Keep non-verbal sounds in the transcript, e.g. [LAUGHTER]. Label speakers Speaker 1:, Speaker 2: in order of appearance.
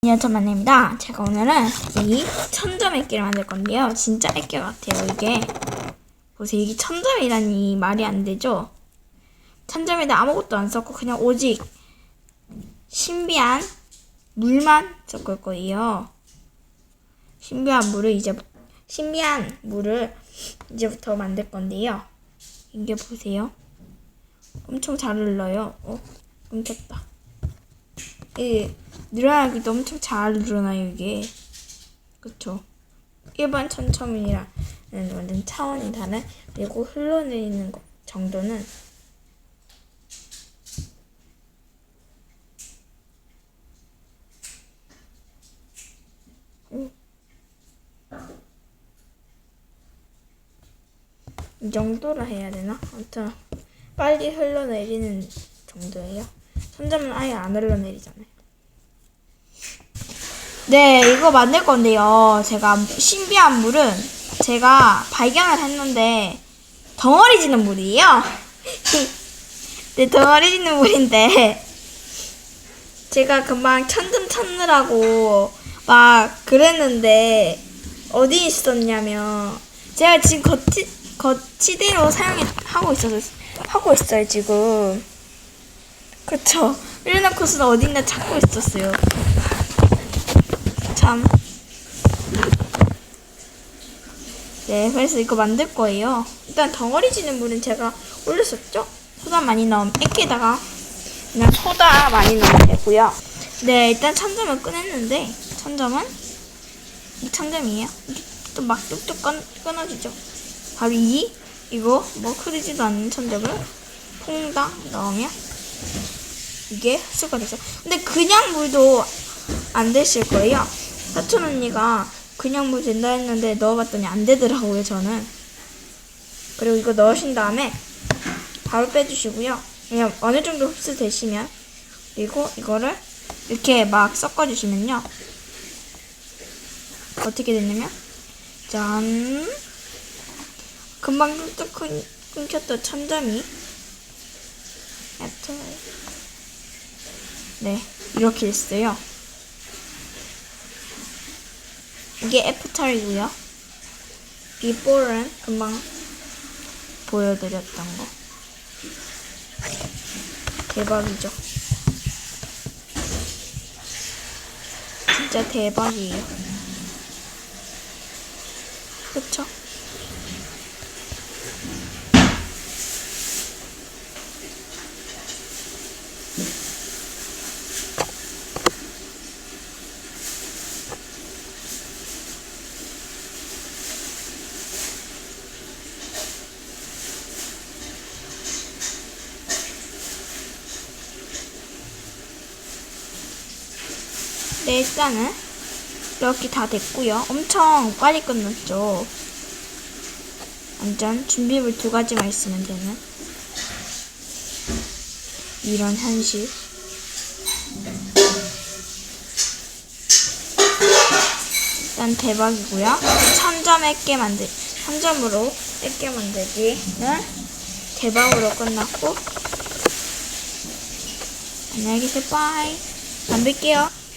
Speaker 1: 안녕하세요 만입니다. 제가 오늘은 이 천점 액기를 만들 건데요. 진짜 액기 같아요 이게. 보세요 이게 천점이라니 말이 안 되죠? 천점에다 아무것도 안 썼고 그냥 오직 신비한 물만 섞을 거예요. 신비한 물을 이제 신비한 물을 이제부터 만들 건데요. 이게 보세요. 엄청 잘 흘러요. 어 끊겼다. 이 늘어나기도 엄청 잘 늘어나요 이게 그쵸 일반 천첨이랑 완전 차원이 다른 그리고 흘러내리는 거 정도는 음. 이 정도로 해야 되나? 아무튼 빨리 흘러내리는 정도예요. 천점은 아예 안 흘러내리잖아요. 네, 이거 만들 건데요. 제가 신비한 물은 제가 발견을 했는데 덩어리 지는 물이에요. [LAUGHS] 네, 덩어리 지는 물인데 제가 금방 천점 찾느라고 막 그랬는데 어디 있었냐면 제가 지금 거치 거치대로 사용하고 있어서 하고 있어요 지금. 그쵸. 일어나 코스는 어딘가 찾고 있었어요. 참. 네, 그래서 이거 만들 거예요. 일단 덩어리 지는 물은 제가 올렸었죠? 소다 많이 넣으면 액기에다가 그냥 소다 많이 넣으면 되고요. 네, 일단 천점을 꺼냈는데 천점은 이 천점이에요. 또 막 뚝뚝 끊, 끊어지죠. 바로 이 이거 뭐 흐르지도 않는 천점을 퐁당 넣으면 이게 흡수가 됐어요. 근데 그냥 물도 안 되실 거예요. 사촌 언니가 그냥 물 된다 했는데 넣어봤더니 안 되더라고요, 저는. 그리고 이거 넣으신 다음에 바로 빼주시고요. 그냥 어느 정도 흡수되시면 그리고 이거를 이렇게 막 섞어주시면요. 어떻게 되냐면 짠 금방 끊- 끊겼던 애플 네 이렇게 됐어요. 이게 애프터이고요. 비포는 금방 보여드렸던 거. 대박이죠. 진짜 대박이에요. 그쵸? 네, 일단은 이렇게 다 됐고요. 엄청 빨리 끝났죠. 완전 준비물 두 가지만 있으면 되는 이런 현실. 일단 대박이고요. 천점 액게 만들, 천점으로 액게 만들기는 대박으로 끝났고 안녕히 계세요. 빠이. 안 뵐게요.